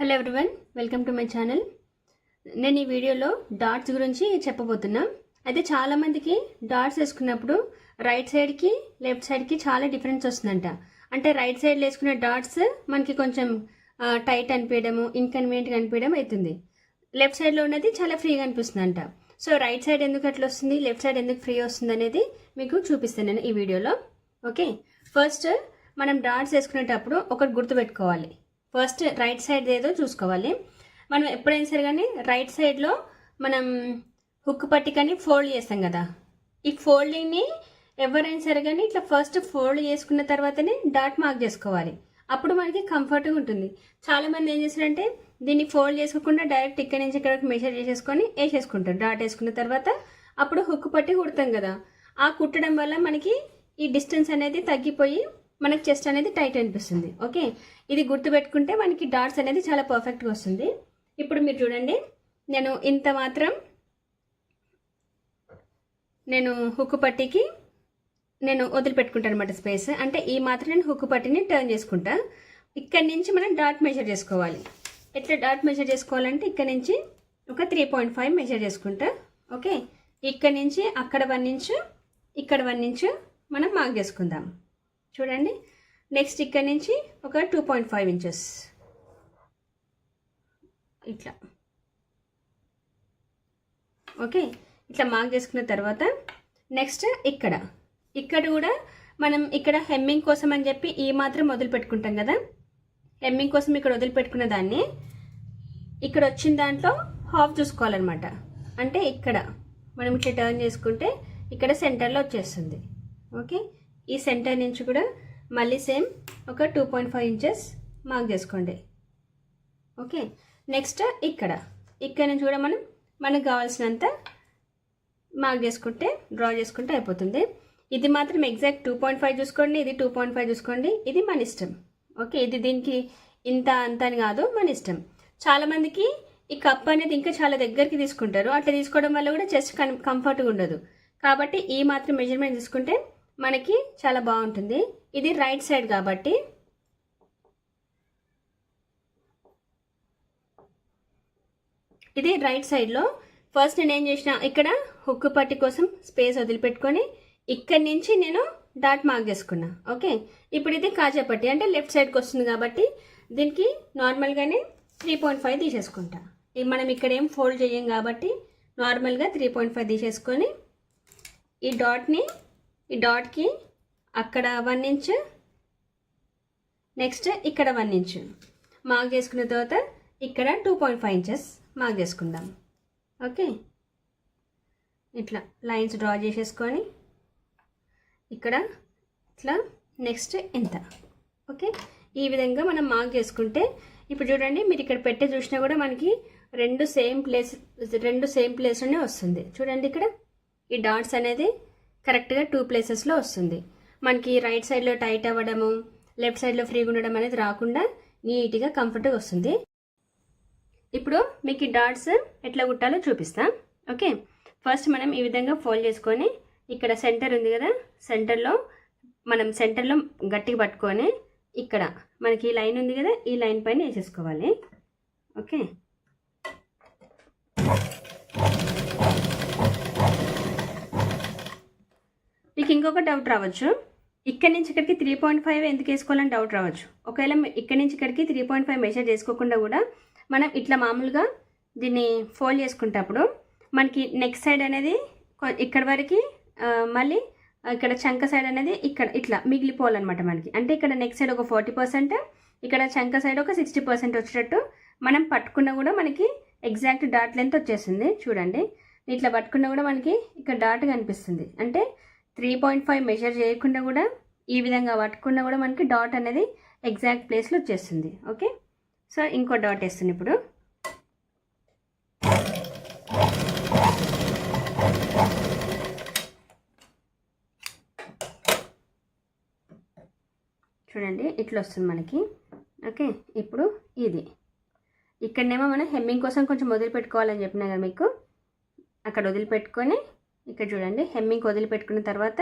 Hello everyone welcome to my channel నేను ఈ వీడియోలో డాట్స్ గురించి చెప్పబోతున్నా. అయితే చాలామందికి డాట్స్ వేసుకున్నప్పుడు రైట్ సైడ్కి లెఫ్ట్ సైడ్కి చాలా డిఫరెన్స్ వస్తుందంట. అంటే రైట్ సైడ్లో వేసుకునే డాట్స్ మనకి కొంచెం టైట్ అనిపించడము ఇన్కన్వీనియంట్గా అనిపించడం అవుతుంది. లెఫ్ట్ సైడ్లో ఉన్నది చాలా ఫ్రీగా అనిపిస్తుందంట. సో రైట్ సైడ్ ఎందుకు అట్లా వస్తుంది లెఫ్ట్ సైడ్ ఎందుకు ఫ్రీ వస్తుంది అనేది మీకు చూపిస్తాను నేను ఈ వీడియోలో. ఓకే ఫస్ట్ మనం డాట్స్ వేసుకునేటప్పుడు ఒకటి గుర్తుపెట్టుకోవాలి. ఫస్ట్ రైట్ సైడ్ ఏదో చూసుకోవాలి. మనం ఎప్పుడైనా సరే కానీ రైట్ సైడ్లో మనం హుక్ పట్టికని ఫోల్డ్ చేస్తాం కదా. ఈ ఫోల్డింగ్ని ఎవరైనా సరే కానీ ఇట్లా ఫస్ట్ ఫోల్డ్ చేసుకున్న తర్వాతనే డాట్ మార్క్ చేసుకోవాలి. అప్పుడు మనకి కంఫర్ట్గా ఉంటుంది. చాలామంది ఏం చేస్తారంటే దీన్ని ఫోల్డ్ చేసుకోకుండా డైరెక్ట్ ఇక్కడ నుంచి ఇక్కడికి మెషర్ చేసేసుకొని వేసేసుకుంటారు. డాట్ వేసుకున్న తర్వాత అప్పుడు హుక్ పట్టి కుడతాం కదా. ఆ కుట్టడం వల్ల మనకి ఈ డిస్టెన్స్ అనేది తగ్గిపోయి మనకి చెస్ట్ అనేది టైట్ అనిపిస్తుంది. ఓకే ఇది గుర్తుపెట్టుకుంటే మనకి డాట్స్ అనేది చాలా పర్ఫెక్ట్గా వస్తుంది. ఇప్పుడు మీరు చూడండి. నేను ఇంత మాత్రం నేను హుక్ పట్టికి నేను వదిలిపెట్టుకుంటాను అనమాట స్పేస్ అంటే ఈ మాత్రం నేను హుక్ పట్టిని టర్న్ చేసుకుంటా. ఇక్కడ నుంచి మనం డాట్ మెజర్ చేసుకోవాలి. ఎట్లా డాట్ మెజర్ చేసుకోవాలంటే ఇక్కడ నుంచి ఒక త్రీ పాయింట్ ఫైవ్ మెజర్ చేసుకుంటా. ఓకే ఇక్కడ నుంచి అక్కడ వన్ ఇంచు ఇక్కడ వన్ ఇంచు మనం మార్క్ చేసుకుందాం. చూడండి. నెక్స్ట్ ఇక్కడ నుంచి ఒక టూ పాయింట్ ఫైవ్ ఇంచెస్ ఇట్లా. ఓకే ఇట్లా మార్క్ చేసుకున్న తర్వాత నెక్స్ట్ ఇక్కడ. ఇక్కడ కూడా మనం ఇక్కడ హెమ్మింగ్ కోసం అని చెప్పి ఈ మాత్రం వదిలి పెట్టుకుంటాం కదా. హెమ్మింగ్ కోసం ఇక్కడ వదిలిపెట్టుకున్న దాన్ని ఇక్కడ వచ్చిన దాంట్లో హాఫ్ చూసుకోవాలన్నమాట. అంటే ఇక్కడ. మనం ఇట్లా టర్న్ చేసుకుంటే ఇక్కడ సెంటర్లో వచ్చేస్తుంది. ఓకే ఈ సెంటర్ నుంచి కూడా మళ్ళీ సేమ్ ఒక two point five inches mark చేసుకోండి. ఓకే నెక్స్ట్ ఇక్కడ. ఇక్కడ నుంచి కూడా మనం మనకు కావాల్సినంత మార్క్ చేసుకుంటే డ్రా చేసుకుంటే అయిపోతుంది. ఇది మాత్రం ఎగ్జాక్ట్ టూ పాయింట్ ఫైవ్ చూసుకోండి ఇది టూ పాయింట్ ఫైవ్ చూసుకోండి ఇది మన ఇష్టం. ఓకే ఇది దీనికి ఇంత అంత అని కాదు మన ఇష్టం. చాలామందికి ఈ కప్ అనేది ఇంకా చాలా దగ్గరికి తీసుకుంటారు. అట్లా తీసుకోవడం వల్ల కూడా చెస్ట్ కంఫర్ట్గా ఉండదు. కాబట్టి ఈ మాత్రం మెజర్మెంట్ తీసుకుంటే మనకి చాలా బాగుంటుంది. ఇది రైట్ సైడ్ కాబట్టి ఇది రైట్ సైడ్లో ఫస్ట్ నేను ఏం చేసిన ఇక్కడ హుక్ పట్టి కోసం స్పేస్ వదిలిపెట్టుకొని ఇక్కడి నుంచి నేను డాట్ మార్క్ చేసుకున్నా. ఓకే? ఇప్పుడు ఇది కాజా పట్టి అంటే లెఫ్ట్ సైడ్కి వస్తుంది కాబట్టి దీనికి నార్మల్గానే త్రీ పాయింట్ ఫైవ్ తీసేసుకుంటా. మనం ఇక్కడ ఏం ఫోల్డ్ చేయం కాబట్టి నార్మల్గా త్రీ పాయింట్ ఫైవ్ తీసేసుకొని ఈ డాట్ని ఈ డాట్కి అక్కడ వన్ ఇంచ్ నెక్స్ట్ ఇక్కడ వన్ ఇంచ్ మార్క్ చేసుకున్న తర్వాత ఇక్కడ two point five inches mark చేసుకుందాం. ఓకే ఇట్లా లైన్స్ డ్రా చేసేసుకొని ఇక్కడ ఇట్లా నెక్స్ట్ ఎంత? ఓకే ఈ విధంగా మనం మార్క్ చేసుకుంటే ఇప్పుడు చూడండి మీరు ఇక్కడ పెట్టే చూసినా కూడా మనకి రెండు సేమ్ ప్లేస్ రెండు సేమ్ ప్లేస్లోనే వస్తుంది. చూడండి ఇక్కడ ఈ డాట్స్ అనేది కరెక్ట్గా టూ ప్లేసెస్లో వస్తుంది. మనకి రైట్ సైడ్లో టైట్ అవ్వడము లెఫ్ట్ సైడ్లో ఫ్రీగా ఉండడం అనేది రాకుండా నీట్గా కంఫర్ట్గా వస్తుంది. ఇప్పుడు మీకు ఈ డాట్స్ ఎట్లా కుట్టాలో చూపిస్తా. ఓకే? ఫస్ట్ మనం ఈ విధంగా ఫోల్డ్ చేసుకొని ఇక్కడ సెంటర్ ఉంది కదా సెంటర్లో మనం సెంటర్లో గట్టిగా పట్టుకొని ఇక్కడ మనకి ఈ లైన్ ఉంది కదా ఈ లైన్ పైన వేసేసుకోవాలి. ఓకే? ఇంకొక డౌట్ రావచ్చు. ఇక్కడ నుంచి ఇక్కడికి త్రీ పాయింట్ ఫైవ్ ఎందుకు వేసుకోవాలని డౌట్ రావచ్చు. ఒకవేళ ఇక్కడ నుంచి ఇక్కడికి త్రీ పాయింట్ ఫైవ్ మెజర్ చేసుకోకుండా కూడా మనం ఇట్లా మామూలుగా దీన్ని ఫోల్డ్ చేసుకుంటప్పుడు మనకి నెక్ సైడ్ అనేది ఇక్కడ వరకు మళ్ళీ ఇక్కడ చంక సైడ్ అనేది ఇక్కడ ఇట్లా మిగిలిపోవాలన్నమాట మనకి. అంటే ఇక్కడ నెక్ సైడ్ ఒక ఫార్టీ పర్సెంట్ ఇక్కడ చంక సైడ్ ఒక సిక్స్టీ పర్సెంట్ వచ్చేటట్టు మనం పట్టుకున్నా కూడా మనకి ఎగ్జాక్ట్ డాట్ లెంత్ వచ్చేస్తుంది. చూడండి. ఇట్లా పట్టుకున్నా కూడా మనకి ఇక్కడ డాట్ కనిపిస్తుంది. అంటే త్రీ పాయింట్ ఫైవ్ మెజర్ చేయకుండా కూడా ఈ విధంగా పట్టుకున్నా కూడా మనకి డాట్ అనేది ఎగ్జాక్ట్ ప్లేస్లో వచ్చేస్తుంది. ఓకే సో ఇంకో డాట్ వేస్తుంది ఇప్పుడు. చూడండి ఇట్లా వస్తుంది మనకి. ఓకే ఇప్పుడు ఇది. ఇక్కడనేమో మనం హెమ్మింగ్ కోసం కొంచెం వదిలిపెట్టుకోవాలని చెప్పినా కదా మీకు? అక్కడ వదిలిపెట్టుకొని ఇక్కడ చూడండి హెమ్మింగ్ వదిలిపెట్టుకున్న తర్వాత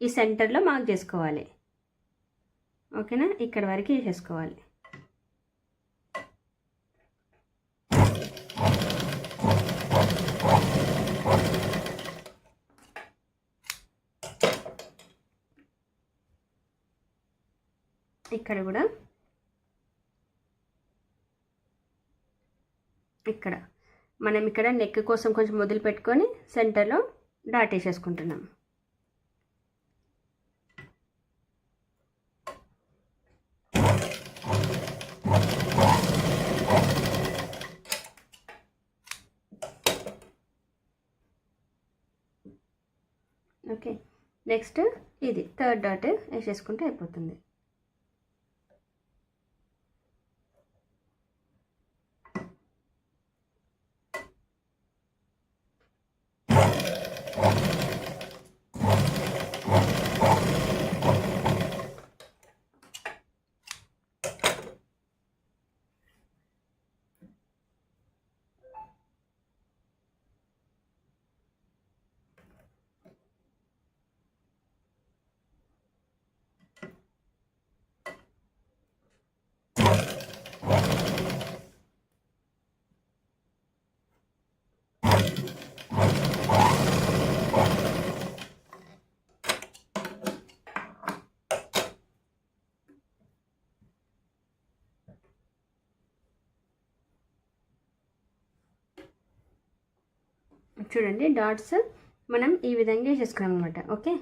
ఈ సెంటర్లో మార్క్ చేసుకోవాలి. ఓకేనా? ఇక్కడ వరకు చేసుకోవాలి. ఇక్కడ కూడా. ఇక్కడ. మనం ఇక్కడ నెక్ కోసం కొంచెం వదిలిపెట్టుకొని సెంటర్లో డాట్ వేసేసుకుంటున్నాం ఓకే నెక్స్ట్ ఇది థర్డ్ డాట్ వేసేసుకుంటే అయిపోతుంది. Oh. చూడండి డాట్స్ మనం ఈ విధంగా వేసేసుకున్నాం అనమాట ఓకే?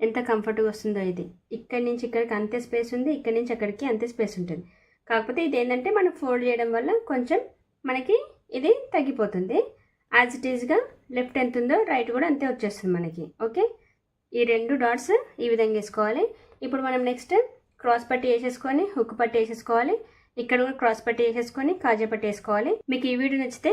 ఎంత కంఫర్ట్గా వస్తుందో ఇది. ఇక్కడి నుంచి ఇక్కడికి అంతే స్పేస్ ఉంది ఇక్కడి నుంచి అక్కడికి అంతే స్పేస్ ఉంటుంది. కాకపోతే ఇది ఏంటంటే మనం ఫోల్డ్ చేయడం వల్ల కొంచెం మనకి ఇది తగ్గిపోతుంది. యాజ్ ఇట్ ఈజ్గా లెఫ్ట్ ఎంత ఉందో రైట్ కూడా అంతే వచ్చేస్తుంది మనకి ఓకే? ఈ రెండు డాట్స్ ఈ విధంగా వేసుకోవాలి. ఇప్పుడు మనం నెక్స్ట్ క్రాస్ పట్టి వేసేసుకొని హుక్ పట్టి వేసేసుకోవాలి. ఇక్కడ కూడా క్రాస్ పట్టి వేసేసుకొని కాజా పట్టి వేసుకోవాలి. మీకు ఈ వీడియో నచ్చితే